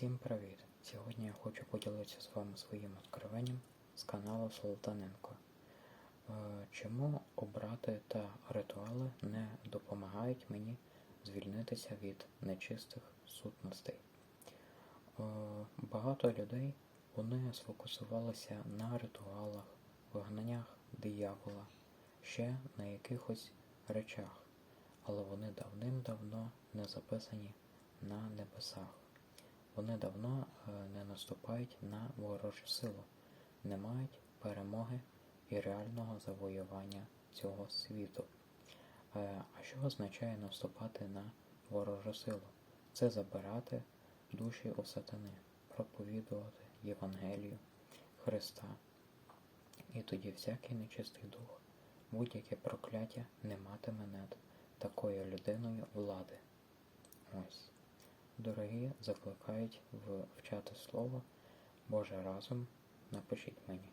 Всім привіт! Сьогодні я хочу поділитися з вами своїм откровенням з каналу Солтаненко. Е, Чому обрати та ритуали не допомагають мені звільнитися від нечистих сутностей? Е, Багато людей вони сфокусувалися на ритуалах, вигнаннях диявола, ще на якихось речах, але вони давним-давно не записані на небесах. Вони давно е, не наступають на ворожу силу, не мають перемоги і реального завоювання цього світу. Е, А що означає наступати на ворожу силу? Це забирати душі у сатани, проповідувати Євангелію Христа. І тоді всякий нечистий дух, будь-яке прокляття не матиме над такою людиною влади. Ось. Дорогі, закликають вчати слово Боже разом. Напишіть мені.